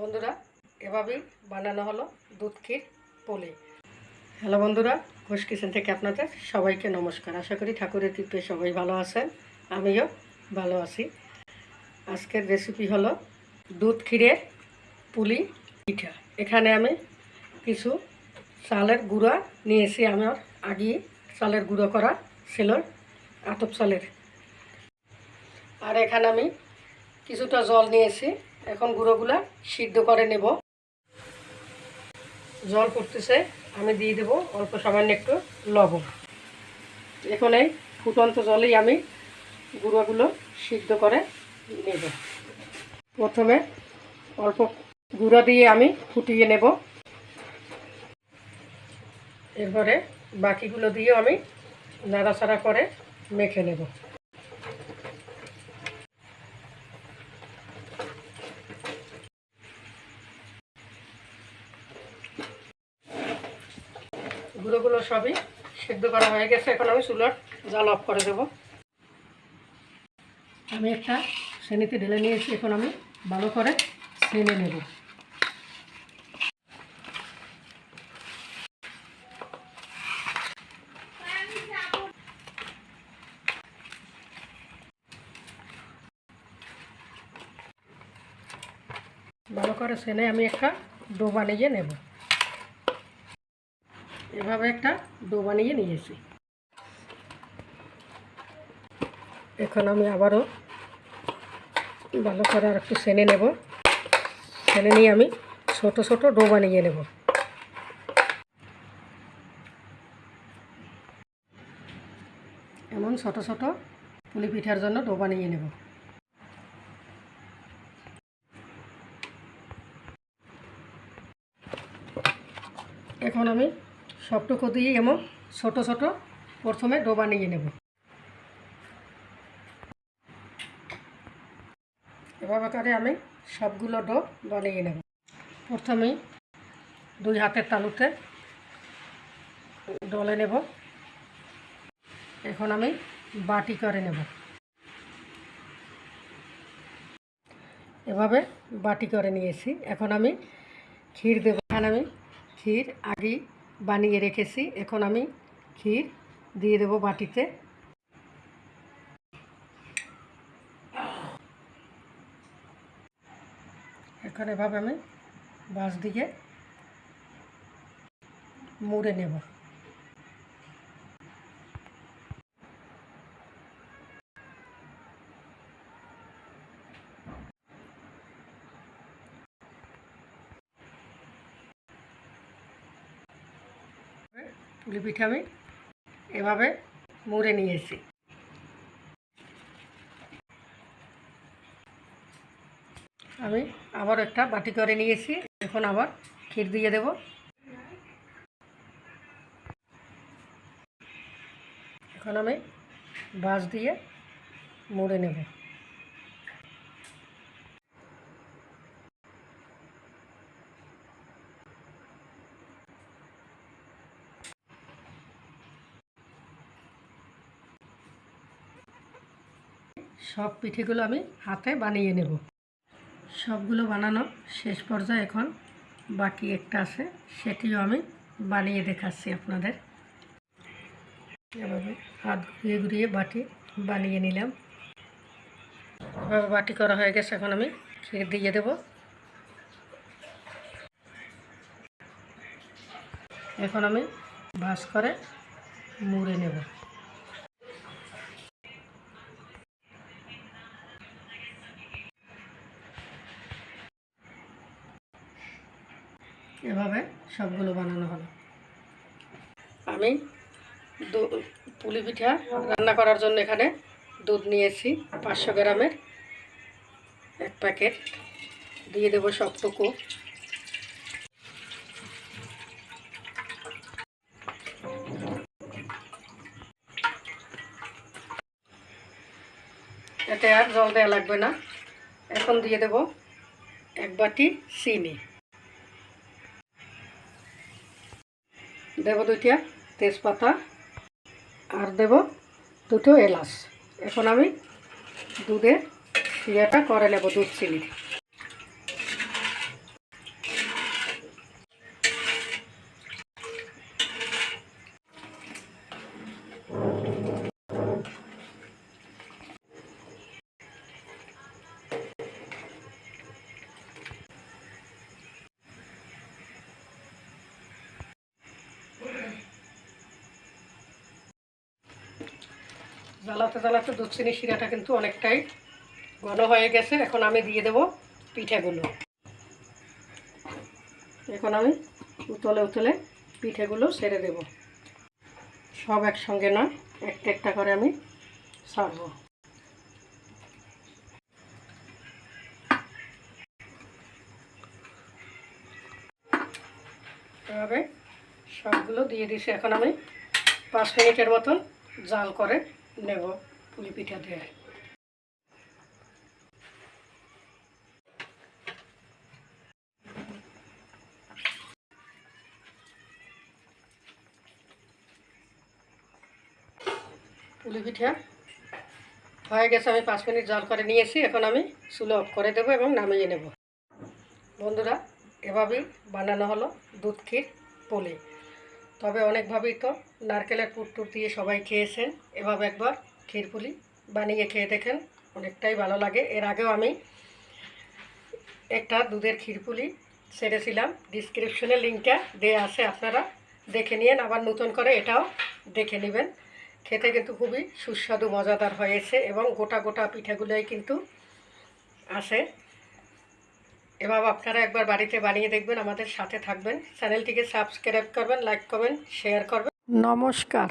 বন্ধুরা, এভাবেই বানানো হলো দুধ ক্ষীর পুলি। হ্যালো বন্ধুরা, ঘোষ কিচেন থেকে আপনাদের সবাইকে নমস্কার। আশা করি ঠাকুরের কৃপে সবাই ভালো আছেন, আমিও ভালো আছি। আজকের রেসিপি হলো দুধ ক্ষীরের পুলি পিঠা। এখানে আমি কিছু চালের গুঁড়া নিয়েছি আমার আগে চালের গুঁড়ো করা ছিল, আতপ চালের। আর এখানে আমি কিছুটা জল নিয়েছি এখন গুঁড়োগুলা সিদ্ধ করে নেব। জল ফুটতেছে, আমি দিয়ে দেবো অল্প সামান্য একটু লবণ। এখন এই ফুটন্ত জলেই আমি গুঁড়োগুলো সিদ্ধ করে নেব। প্রথমে অল্প গুঁড়ো দিয়ে আমি ফুটিয়ে নেব। এরপরে বাকিগুলো দিয়ে আমি নাড়াচাড়া করে মেখে নেব। গুঁড়োগুলো সবই সেদ্ধ করা হয়ে গেছে। এখন আমি চুলার জাল অফ করে দেব। আমি একটা শ্রেণীতে ঢেলে নিয়েছি। এখন আমি ভালো করে ছেনে নেব। ভালো করে ছেনে আমি একটা ডো বানিয়ে নেব। এভাবে একটা ডো বানিয়ে নিয়েছি। এখন আমি আবারও ভালো করে আর একটু সেনে নেব। সেনে নিয়ে আমি ছোট ছোট ডো বানিয়ে নেব। এমন ছোট ছোট পুলি পিঠার জন্য ডো বানিয়ে নেব। এখন আমি সবটুকু দিয়ে এমন ছোট ছোট। প্রথমে ডো বানিয়ে নেব। এভাবে করে আমি সবগুলো ডো বানিয়ে নেব। প্রথমেই দুই হাতের তালুতে ডলে নেব। এখন আমি বাটি করে নেব। এভাবে বাটি করে নিয়েছি। এখন আমি ক্ষীর দেব। এখানে আমি ক্ষীর আগেই বানিয়ে রেখেছি। এখন আমি ক্ষীর দিয়ে দেব বাটিতে। এখন এভাবে আমি বাঁশ দিকে মুড়ে নেব। পুলি পিঠা আমি এভাবে মুড়ে নিয়েছি। আমি আবার একটা বাটি করে নিয়েছি। এখন আবার ক্ষীর দিয়ে দেব। এখন আমি বাঁশ দিয়ে মুড়ে নেব। সব পিঠেগুলো আমি হাতে বানিয়ে নেব। সবগুলো বানানো শেষ পর্যায়ে এখন বাকি একটা আছে, সেটিও আমি বানিয়ে দেখাচ্ছি আপনাদের। এভাবে হাত ঘুরিয়ে ঘুরিয়ে বাটি বানিয়ে নিলাম। বাটি করা হয়ে গেছে, এখন আমি ক্ষীর দিয়ে দেব। এখন আমি ভাস করে মুড়ে নেব। এভাবে সবগুলো বানানো হলো। আমি পুলি পিঠা রান্না করার জন্য এখানে দুধ নিয়েছি, পাঁচশো গ্রামের এক প্যাকেট। দিয়ে দেবো সবটুকু। এতে আর জল দেওয়া লাগবে না। এখন দিয়ে দেব এক বাটি চিনি। দেব দুইটা তেজপাতা আর দেব দুটো এলাচ। এখন আমি দুধে ইয়েটা করে নেব দুধ চিনি। জ্বালাতে জ্বালাতে দুধ, চিনি, শিরাটা কিন্তু অনেকটাই ঘন হয়ে গেছে। এখন আমি দিয়ে দেব পিঠেগুলো। এখন আমি উতলে উতলে পিঠেগুলো ছেড়ে দেব। সব একসঙ্গে নয়, একটা একটা করে আমি ছাড়বো এভাবে সবগুলো দিয়ে দিছি। এখন আমি পাঁচ মিনিটের মতন জাল করে নেব পুলি পিঠা দিয়ে পুলি পিঠা হয়ে গেছে, আমি পাঁচ মিনিট জাল করে নিয়েছি, এখন আমি চুলো অফ করে দেবো এবং নামিয়ে নেব। বন্ধুরা, এভাবেই বানানো হলো দুধ ক্ষীর পুলি। তবে অনেকভাবেই তো নারকেলের পুর দিয়ে সবাই খেয়েছেন। এভাবে একবার ক্ষীর পুলি বানিয়ে খেয়ে দেখেন, অনেকটাই ভালো লাগে। এর আগেও আমি একটা দুধের ক্ষীরপুলি ছেড়েছিলাম। ডিসক্রিপশনে লিঙ্কটা দেওয়া আছে, আপনারা দেখে নিন আবার নতুন করে এটাও দেখে নেবেন। খেতে কিন্তু খুবই সুস্বাদু, মজাদার হয়েছে এবং গোটা গোটা পিঠাগুলোই কিন্তু আসে এভাবে আপনারা একবার বাড়িতে বানিয়ে দেখবেন, আমাদের সাথে থাকবেন। চ্যানেলটিকে সাবস্ক্রাইব করবেন লাইক করবেন শেয়ার করবেন। নমস্কার।